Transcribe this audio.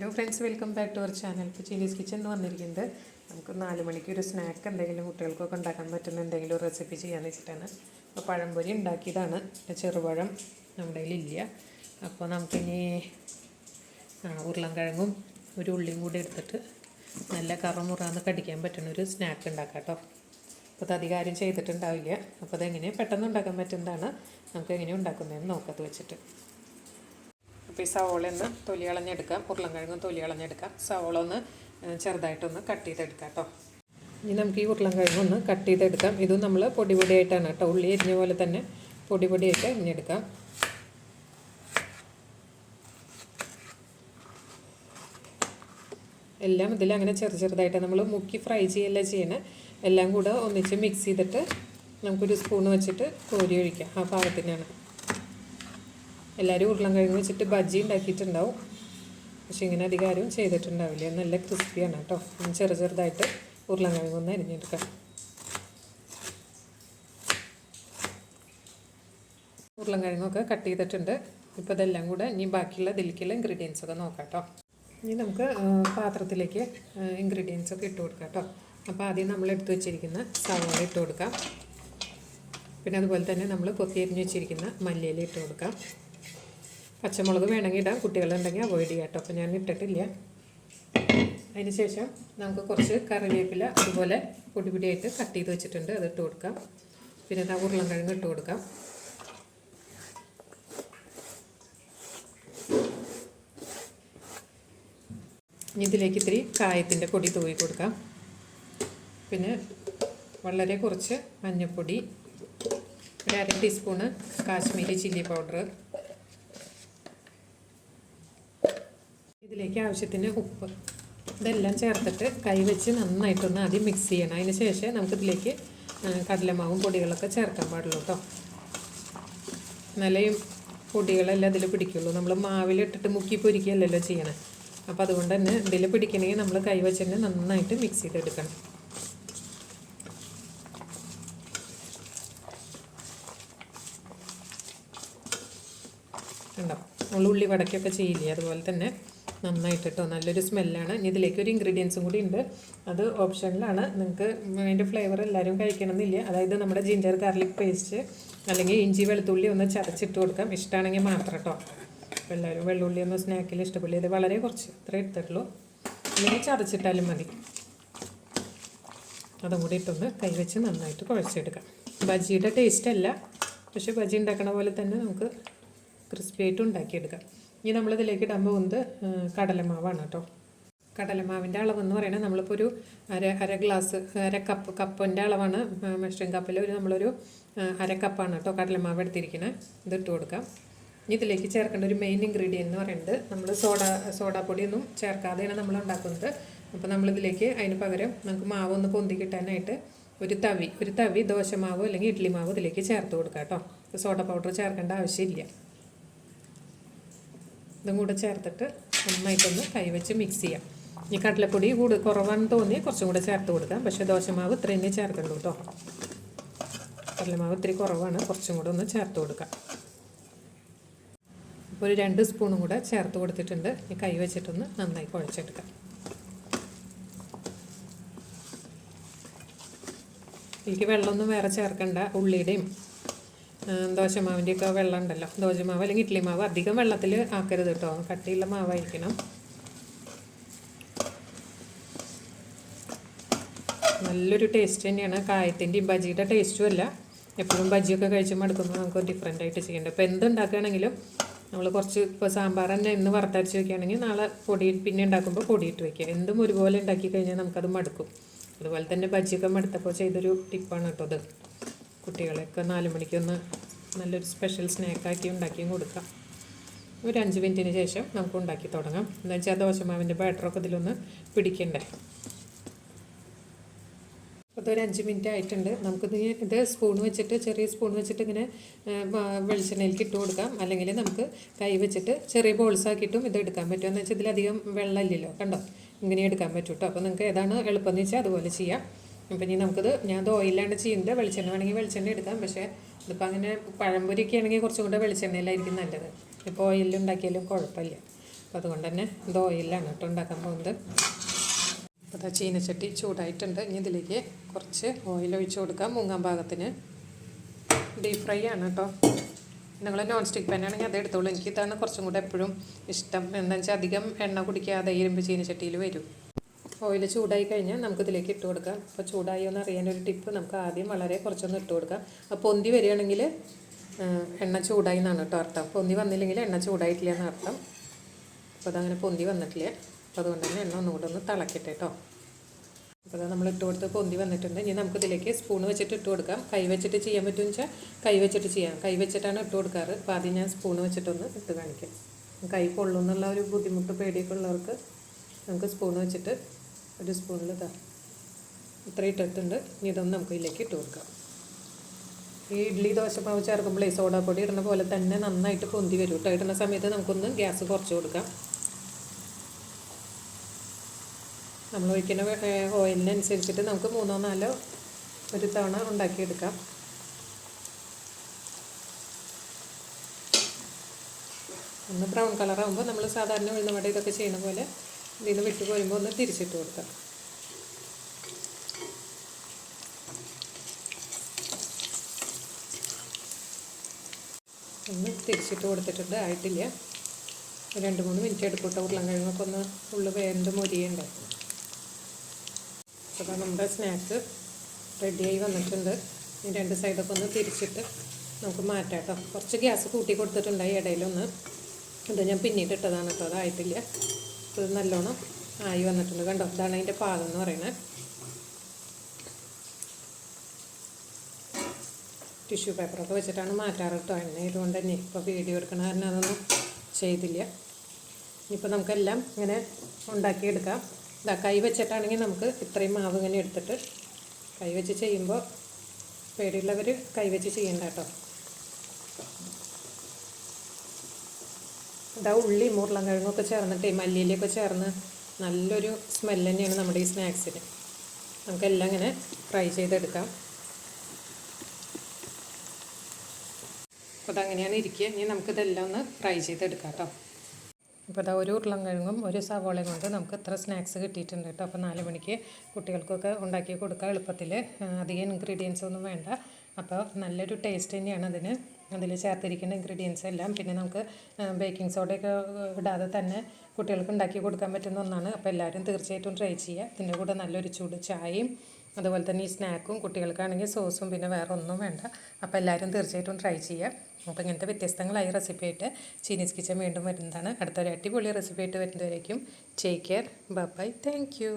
Hello friends welcome back to our channel ഇപ്പോൾ chillies kitchen എന്ന് വന്നിരിക്കുന്നത്. നമുക്ക് നാല് മണിക്ക് ഒരു സ്നാക്ക് എന്തെങ്കിലും കുട്ടികൾക്കൊക്കെ ഉണ്ടാക്കാൻ പറ്റുന്ന എന്തെങ്കിലും റെസിപ്പി ചെയ്യാന്ന് വെച്ചിട്ടാണ്. അപ്പോൾ പഴംപൊരി ഉണ്ടാക്കിയതാണ്. ചെറുപഴം നമ്മുടെ കയ്യിലില്ല അപ്പോൾ നമുക്കിനി ഉരുളൻകിഴങ്ങും ഒരു ഉള്ളിയും കൂടി എടുത്തിട്ട് നല്ല കറമുറാന്ന് കടിക്കാൻ പറ്റുന്ന ഒരു സ്നാക്ക് ഉണ്ടാക്കാം കേട്ടോ. അപ്പോൾ അത് അധികാരം ചെയ്തിട്ടുണ്ടാവില്ല. അപ്പോൾ അതെങ്ങനെ പെട്ടെന്ന് ഉണ്ടാക്കാൻ പറ്റുന്നതാണ്. നമുക്ക് എങ്ങനെ ഉണ്ടാക്കുന്നതെന്ന് നോക്കത്ത് വെച്ചിട്ട്. അപ്പോൾ ഈ സവോള ഒന്ന് തൊലി കളഞ്ഞെടുക്കാം. ഉരുളൻകിഴങ്ങും തൊലി കളഞ്ഞെടുക്കാം. സവോള ഒന്ന് ചെറുതായിട്ടൊന്ന് കട്ട് ചെയ്തെടുക്കാം കേട്ടോ. ഇനി നമുക്ക് ഈ ഉരുളൻകിഴങ്ങ് ഒന്ന് കട്ട് ചെയ്തെടുക്കാം. ഇതും നമ്മൾ പൊടി പൊടിയായിട്ടാണ് കേട്ടോ. ഉള്ളി എരിഞ്ഞ പോലെ തന്നെ പൊടി പൊടിയായിട്ട് എരിഞ്ഞെടുക്കാം എല്ലാം ഇതിൽ അങ്ങനെ ചെറു ചെറുതായിട്ട് നമ്മൾ മുക്കി ഫ്രൈ ചെയ്യല്ല ചെയ്യണേ? എല്ലാം കൂടെ ഒന്നിച്ച് മിക്സ് ചെയ്തിട്ട് നമുക്കൊരു സ്പൂൺ വെച്ചിട്ട് കോരി ഒഴിക്കാം. ആ പാകത്തിനാണ് എല്ലാവരും ഉരുളൻ കിഴങ്ങ് വെച്ചിട്ട് ബജ്ജി ഉണ്ടാക്കിയിട്ടുണ്ടാവും. പക്ഷേ ഇങ്ങനെ അധികം ആരും ചെയ്തിട്ടുണ്ടാവില്ല നല്ല ക്രിസ്പിയാണ് കേട്ടോ. ചെറു ചെറുതായിട്ട് ഉരുളൻ കിഴങ്ങ് ഒന്ന് അരിഞ്ഞെടുക്കാം. ഉരുളൻ കിഴങ്ങൊക്കെ കട്ട് ചെയ്തിട്ടുണ്ട്. ഇപ്പോൾ ഇതെല്ലാം കൂടെ ഇനി ബാക്കിയുള്ള ഇതിലേക്കുള്ള ഇൻഗ്രീഡിയൻസ് ഒക്കെ നോക്കാം കേട്ടോ. ഇനി നമുക്ക് പാത്രത്തിലേക്ക് ഇൻഗ്രീഡിയൻസ് ഒക്കെ ഇട്ട് കൊടുക്കാം കേട്ടോ. അപ്പോൾ ആദ്യം നമ്മൾ എടുത്തു വെച്ചിരിക്കുന്ന സവാള ഇട്ട് കൊടുക്കാം. പിന്നെ അതുപോലെ തന്നെ നമ്മൾ കൊത്തിയരിഞ്ഞ് വെച്ചിരിക്കുന്ന മല്ലിയില ഇട്ട് കൊടുക്കാം. പച്ചമുളക് വേണമെങ്കിൽ ഇടാം കുട്ടികളുണ്ടെങ്കിൽ അവോയ്ഡ് ചെയ്യാം കേട്ടോ. അപ്പോൾ ഞാൻ ഇട്ടിട്ടില്ല. അതിന് ശേഷം നമുക്ക് കുറച്ച് കറിവേപ്പില അതുപോലെ പൊടി പൊടിയായിട്ട് കട്ട് ചെയ്ത് വെച്ചിട്ടുണ്ട്. അത് ഇട്ട് കൊടുക്കാം. പിന്നെ ഇതാ ഉരുളൻകിഴങ്ങ് ഇട്ട് കൊടുക്കാം. ഇനി ഇതിലേക്ക് ഇത്തിരി കായത്തിന്റെ പൊടി തൂവി കൊടുക്കാം. പിന്നെ വളരെ കുറച്ച് മഞ്ഞൾപ്പൊടി ഒരു അര ടീസ്പൂണ് കാശ്മീരി ചില്ലി പൗഡർ ഇതിലേക്ക് ആവശ്യത്തിന് ഉപ്പ്. ഇതെല്ലാം ചേർത്തിട്ട് കൈവച്ച് നന്നായിട്ടൊന്ന് ആദ്യം മിക്സ് ചെയ്യണം. അതിന് ശേഷം നമുക്കിതിലേക്ക് കടലമാവും പൊടികളൊക്കെ ചേർക്കാൻ പാടുള്ളൂ കേട്ടോ ഈ പൊടികളെല്ലാം ഇതിൽ പിടിക്കുള്ളൂ. നമ്മൾ മാവിലിട്ടിട്ട് മുക്കി പൊരിക്കുകയല്ലല്ലോ ചെയ്യണേ. അപ്പോൾ അതുകൊണ്ട് തന്നെ ഇതിൽ പിടിക്കണമെങ്കിൽ നമ്മൾ കൈവച്ച് തന്നെ നന്നായിട്ട് മിക്സ് ചെയ്തെടുക്കണം. ഉണ്ടോ നമ്മൾ ഉള്ളി വടക്കൊക്കെ ചെയ്യില്ലേ? അതുപോലെ തന്നെ നന്നായിട്ട് കേട്ടോ നല്ലൊരു സ്മെല്ലാണ്. ഇനി ഇതിലേക്ക് ഒരു ഇൻഗ്രീഡിയൻസും കൂടി ഉണ്ട്. അത് ഓപ്ഷനിലാണ് നിങ്ങൾക്ക് അതിന്റെ ഫ്ലേവർ എല്ലാവരും കഴിക്കണമെന്നില്ല. അതായത് നമ്മുടെ ജിഞ്ചർ ഗാർലിക് പേസ്റ്റ് അല്ലെങ്കിൽ ഇഞ്ചി വെളുത്തുള്ളി ഒന്ന് ചതച്ചിട്ട് കൊടുക്കാം. ഇഷ്ടമാണെങ്കിൽ മാത്രം കേട്ടോ അപ്പോൾ എല്ലാവരും വെള്ളുള്ളി ഒന്ന് സ്നാക്കിൽ ഇഷ്ടപ്പെടില്ല ഇത് വളരെ കുറച്ച് ഇത്ര എടുത്തിട്ടുള്ളൂ. അല്ലെങ്കിൽ ചതച്ചിട്ടാലും മതി. അതും കൂടി ഇട്ടൊന്ന് കൈവച്ച് നന്നായിട്ട് കുഴച്ചെടുക്കാം. ബജിയുടെ ടേസ്റ്റ് അല്ല. പക്ഷേ ബജി ഉണ്ടാക്കണ പോലെ തന്നെ നമുക്ക് ക്രിസ്പി ആയിട്ട് ഉണ്ടാക്കിയെടുക്കാം. ഇനി നമ്മളിതിലേക്ക് ഇടാൻ പോകുന്നത് കടലമാവാണ് കേട്ടോ. കടലമാവിന്റെ അളവെന്ന് പറയുന്നത് നമ്മളിപ്പോൾ ഒരു അര അര ഗ്ലാസ് അര കപ്പ് കപ്പിന്റെ അളവാണ് മെഷറിംഗ് കപ്പിൽ ഒരു നമ്മളൊരു അര കപ്പാണ് കേട്ടോ കടലമാവ് എടുത്തിരിക്കുന്നത് ഇത് ഇട്ട് കൊടുക്കാം. ഇനി ഇതിലേക്ക് ചേർക്കേണ്ട ഒരു മെയിൻ ഇൻഗ്രീഡിയന്റ് എന്ന് പറയുന്നത് നമ്മൾ സോഡ സോഡാപ്പൊടിയൊന്നും ചേർക്കാതെയാണ് നമ്മൾ ഉണ്ടാക്കുന്നത്. അപ്പോൾ നമ്മളിതിലേക്ക് അതിന് പകരം നമുക്ക് മാവ് ഒന്ന് പൊന്തി കിട്ടാനായിട്ട് ഒരു തവി ഒരു തവി ദോശമാവോ അല്ലെങ്കിൽ ഇഡ്ഡലി മാവോ ഇതിലേക്ക് ചേർത്ത് കൊടുക്കാം കേട്ടോ. സോഡ പൗഡർ ചേർക്കേണ്ട ആവശ്യമില്ല. ഇതും കൂടെ ചേർത്തിട്ട് നന്നായിട്ടൊന്ന് കൈവച്ച് മിക്സ് ചെയ്യാം. ഈ കടലപ്പൊടി കൂട് കുറവാണെന്ന് തോന്നി കുറച്ചും കൂടെ ചേർത്ത് കൊടുക്കാം. പക്ഷേ ദോശമാവ് ഇത്ര തന്നെ ചേർക്കുള്ളൂ കേട്ടോ കടലമാവ് ഇത്തിരി കുറവാണ്. കുറച്ചും കൂടെ ഒന്ന് ചേർത്ത് കൊടുക്കാം. അപ്പോൾ ഒരു രണ്ട് സ്പൂണും കൂടെ ചേർത്ത് കൊടുത്തിട്ടുണ്ട്. ഈ കൈ വെച്ചിട്ടൊന്ന് നന്നായി കുഴച്ചെടുക്കാം. എനിക്ക് വെള്ളമൊന്നും വേറെ ചേർക്കണ്ട. ഉള്ളിയുടെയും ദോശമാവിന്റെയൊക്കെ വെള്ളം ഉണ്ടല്ലോ ദോശമാവ് അല്ലെങ്കിൽ ഇഡ്ഡലി മാവ് അധികം വെള്ളത്തിൽ ആക്കരുത് കേട്ടോ കട്ടിയുള്ള മാവായിരിക്കണം. നല്ലൊരു ടേസ്റ്റ് തന്നെയാണ്. കായത്തിന്റെയും ബജിയുടെ ടേസ്റ്റും അല്ല. എപ്പോഴും ബജിയൊക്കെ കഴിച്ച് മടുക്കുമ്പോൾ നമുക്ക് ഡിഫറെന്റ് ആയിട്ട് ചെയ്യേണ്ടത്. അപ്പോൾ എന്ത് ഉണ്ടാക്കുകയാണെങ്കിലും നമ്മൾ കുറച്ച് ഇപ്പോൾ സാമ്പാർ തന്നെ ഇന്ന് വറുത്തരച്ച് വെക്കുകയാണെങ്കിൽ നാളെ പൊടി പിന്നെ ഉണ്ടാക്കുമ്പോൾ പൊടിയിട്ട് വയ്ക്കുക എന്തും ഒരുപോലെ ഉണ്ടാക്കി കഴിഞ്ഞാൽ നമുക്കത് മടുക്കും. അതുപോലെ തന്നെ ബജിയൊക്കെ മടുത്തപ്പോൾ ചെയ്തൊരു ടിപ്പാണ് കേട്ടോ അത് കുട്ടികളെയൊക്കെ നാല് മണിക്കൊന്ന് നല്ലൊരു സ്പെഷ്യൽ സ്നാക്കാക്കി ഉണ്ടാക്കിയും കൊടുക്കാം. ഒരു അഞ്ച് മിനിറ്റിന് ശേഷം നമുക്ക് ഉണ്ടാക്കി തുടങ്ങാം. എന്ന് വെച്ചാൽ ദോശമാവിന്റെ ബാറ്ററൊക്കെ ഇതിലൊന്ന് പിടിക്കണ്ടേ? ഒരു അഞ്ച് മിനിറ്റ് ആയിട്ടുണ്ട്. നമുക്കിത് ഇത് സ്പൂൺ വെച്ചിട്ട് ചെറിയ സ്പൂൺ വെച്ചിട്ട് ഇങ്ങനെ വെളിച്ചെണ്ണയിലേക്ക് ഇട്ട് കൊടുക്കാം. അല്ലെങ്കിൽ നമുക്ക് കൈ വെച്ചിട്ട് ചെറിയ ബോൾസ് ആക്കിയിട്ടും ഇത് എടുക്കാൻ പറ്റും. എന്ന് വെച്ചാൽ ഇതിലധികം വെള്ളമില്ലല്ലോ. കണ്ടോ? ഇങ്ങനെ എടുക്കാൻ പറ്റും കേട്ടോ അപ്പോൾ നിങ്ങൾക്ക് ഏതാണ് എളുപ്പമെന്ന് വെച്ചാൽ അതുപോലെ ചെയ്യാം. അപ്പം ഇനി നമുക്കിത് ഞാൻ ഓയിലാണ് ചെയ്യുന്നത്. വെളിച്ചെണ്ണ വേണമെങ്കിൽ വെളിച്ചെണ്ണ എടുക്കാം. പക്ഷേ ഇതിപ്പോൾ അങ്ങനെ പഴംപൊരിയൊക്കെ ആണെങ്കിൽ കുറച്ചും കൂടെ വെളിച്ചെണ്ണയിലായിരിക്കും നല്ലത്. ഇപ്പോൾ ഓയിലിൽ ഉണ്ടാക്കിയാലും കുഴപ്പമില്ല. അപ്പം അതുകൊണ്ട് തന്നെ ഇത് ഓയിലാണ് കേട്ടോ ഉണ്ടാക്കാൻ പോകുന്നത്. അപ്പോൾ അതാ ചീനച്ചട്ടി ചൂടായിട്ടുണ്ട്. ഇനി ഇതിലേക്ക് കുറച്ച് ഓയിൽ ഒഴിച്ചു കൊടുക്കാം. മുങ്ങാൻ പാകത്തിന്. ഡീപ് ഫ്രൈ ആണ് കേട്ടോ. നിങ്ങൾ നോൺ സ്റ്റിക്ക് പാൻ ആണെങ്കിൽ അത് എടുത്തോളൂ. എനിക്ക് ഇതാണ് കുറച്ചും കൂടെ എപ്പോഴും ഇഷ്ടം. എന്താണെന്ന് വെച്ചാൽ അധികം എണ്ണ കുടിക്കാതെ ഇരുമ്പ് ചീനച്ചട്ടിയിൽ വരും. ഓയിൽ ചൂടായി കഴിഞ്ഞാൽ നമുക്കിതിലേക്ക് ഇട്ട് കൊടുക്കാം. അപ്പോൾ ചൂടായി എന്ന് ഒരു ടിപ്പ് നമുക്ക് ആദ്യം വളരെ കുറച്ചൊന്ന് ഇട്ട് കൊടുക്കാം. അപ്പോൾ പൊന്തി വരികയാണെങ്കിൽ എണ്ണ ചൂടായി എന്നാണ് കേട്ടോ അർത്ഥം. പൊന്തി വന്നില്ലെങ്കിൽ എണ്ണ ചൂടായിട്ടില്ല എന്ന് അർത്ഥം. അപ്പോൾ അതങ്ങനെ പൊന്തി വന്നിട്ടില്ല. അപ്പോൾ അതുകൊണ്ട് തന്നെ എണ്ണ ഒന്നുകൂടെ ഒന്ന് തിളക്കട്ടെ കേട്ടോ. അപ്പോൾ അത് നമ്മൾ ഇട്ട് കൊടുത്ത് പൊന്തി വന്നിട്ടുണ്ട്. ഇനി നമുക്കിതിലേക്ക് സ്പൂൺ വെച്ചിട്ട് ഇട്ട് കൊടുക്കാം. കൈ വെച്ചിട്ട് ചെയ്യാൻ പറ്റുമെന്ന് വെച്ചാൽ കൈ വെച്ചിട്ട് ചെയ്യാം. കൈ വെച്ചിട്ടാണ് ഇട്ട് കൊടുക്കാറ്. അപ്പോൾ ആദ്യം ഞാൻ സ്പൂൺ വെച്ചിട്ടൊന്ന് ഇട്ട് കാണിക്കാം. കൈ കൊള്ളുന്നുള്ള ഒരു ബുദ്ധിമുട്ട് പേടിയൊക്കെ ഉള്ളവർക്ക് നമുക്ക് സ്പൂൺ വെച്ചിട്ട് ഒരു സ്പൂണിൽ ഇതാ. ഇത്ര ഇട്ടുണ്ട് ഇനി ഇതൊന്ന് നമുക്ക് ഇതിലേക്ക് ഇട്ട് കൊടുക്കാം. ഈ ഇഡ്ഡലി ദോശമാവ് ചേർക്കുമ്പോഴേ സോഡാപ്പൊടി ഇടുന്ന പോലെ തന്നെ നന്നായിട്ട് പൊന്തി വരും കേട്ടോ. ഇടുന്ന സമയത്ത് നമുക്കൊന്ന് ഗ്യാസ് കുറച്ച് കൊടുക്കാം. നമ്മൾ ഒഴിക്കുന്ന ഓയിലിനനുസരിച്ചിട്ട് നമുക്ക് മൂന്നോ നാലോ ഒരു തവണ ഉണ്ടാക്കിയെടുക്കാം. ഒന്ന് ബ്രൗൺ കളറാകുമ്പോൾ നമ്മൾ സാധാരണ ഉഴുന്നവട ഇതൊക്കെ ചെയ്യുന്ന പോലെ ഇതിൽ നിന്ന് വിട്ട് പോരുമ്പോൾ ഒന്ന് തിരിച്ചിട്ട് കൊടുക്കാം. ഒന്ന് തിരിച്ചിട്ട് കൊടുത്തിട്ടുണ്ട് ആയിട്ടില്ല. രണ്ട് മൂന്ന് മിനിറ്റ് എടുക്കൂട്ടോ ഉരുളൻ കിഴങ്ങൊക്കെ ഒന്ന് ഉള്ളു വേണ്ട മൊരിയുണ്ട്. അപ്പോൾ നമ്മുടെ സ്നാക്ക് റെഡിയായി വന്നിട്ടുണ്ട്. ഈ രണ്ട് സൈഡൊക്കെ ഒന്ന് തിരിച്ചിട്ട് നമുക്ക് മാറ്റാം കേട്ടോ. കുറച്ച് ഗ്യാസ് കൂട്ടി കൊടുത്തിട്ടുണ്ടായി ഇടയിലൊന്ന്. ഇത് ഞാൻ പിന്നീട് ഇട്ടതാണ് കേട്ടോ അതായിട്ടില്ല. ഇത് നല്ലോണം ആയി വന്നിട്ടുണ്ട് കണ്ടോ? ഇതാണ് അതിന്റെ പാകം എന്ന് പറയുന്നത്. ടിഷ്യൂ പേപ്പറൊക്കെ വെച്ചിട്ടാണ് മാറ്റാറ് കേട്ടോ. എണ്ണ ഇതുകൊണ്ട് തന്നെ. ഇപ്പോൾ വീഡിയോ എടുക്കണ കാരണം അതൊന്നും ചെയ്തില്ല. ഇനിയിപ്പോൾ നമുക്കെല്ലാം ഇങ്ങനെ ഉണ്ടാക്കിയെടുക്കാം. ഇതാ കൈ വെച്ചിട്ടാണെങ്കിൽ നമുക്ക് ഇത്രയും മാവ് ഇങ്ങനെ എടുത്തിട്ട് കൈ വെച്ച് ചെയ്യുമ്പോൾ പേടിയുള്ളവർ കൈ വെച്ച് ചെയ്യണ്ട കേട്ടോ. ഇതാ ഉള്ളി ഉരുളൻ കിഴങ്ങൊക്കെ ചേർന്നിട്ടേ മല്ലിയിലൊക്കെ ചേർന്ന് നല്ലൊരു സ്മെല്ല് തന്നെയാണ് നമ്മുടെ ഈ സ്നാക്സിന് നമുക്കെല്ലാം ഇങ്ങനെ ഫ്രൈ ചെയ്തെടുക്കാം. അപ്പോൾ അതങ്ങനെയാണ് ഇരിക്കുക. ഇനി നമുക്കിതെല്ലാം ഒന്ന് ഫ്രൈ ചെയ്തെടുക്കാം കേട്ടോ. അപ്പോൾ അതാ ഒരു ഉരുളൻകിഴങ്ങും ഒരു സവോളയും കൊണ്ട് നമുക്ക് ഇത്ര സ്നാക്സ് കിട്ടിയിട്ടുണ്ട് കേട്ടോ. അപ്പോൾ നാല് മണിക്ക് കുട്ടികൾക്കൊക്കെ ഉണ്ടാക്കി കൊടുക്കുക എളുപ്പത്തിൽ അധികം ഇൻഗ്രീഡിയൻസ് ഒന്നും വേണ്ട. അപ്പോൾ നല്ലൊരു ടേസ്റ്റ് തന്നെയാണ് അതിന്. അതിൽ ചേർത്തിരിക്കുന്ന ഇൻഗ്രീഡിയൻസ് എല്ലാം. പിന്നെ നമുക്ക് ബേക്കിംഗ് സോഡയൊക്കെ ഇടാതെ തന്നെ കുട്ടികൾക്ക് ഉണ്ടാക്കി കൊടുക്കാൻ പറ്റുന്ന ഒന്നാണ്. അപ്പോൾ എല്ലാവരും തീർച്ചയായിട്ടും ട്രൈ ചെയ്യുക. ഇതിന്റെ കൂടെ നല്ലൊരു ചൂട് ചായയും അതുപോലെ തന്നെ ഈ സ്നാക്കും കുട്ടികൾക്കാണെങ്കിൽ സോസും പിന്നെ വേറെ ഒന്നും വേണ്ട. അപ്പോൾ എല്ലാവരും തീർച്ചയായിട്ടും ട്രൈ ചെയ്യുക. അപ്പോൾ ഇങ്ങനത്തെ വ്യത്യസ്തങ്ങളായ റെസിപ്പി ആയിട്ട് ചീനീസ് കിച്ചൻ വീണ്ടും വരുന്നതാണ്. അടുത്തൊരു അടിപൊളി റെസിപ്പി ആയിട്ട് വരുന്നവരേക്കും take care bye thank you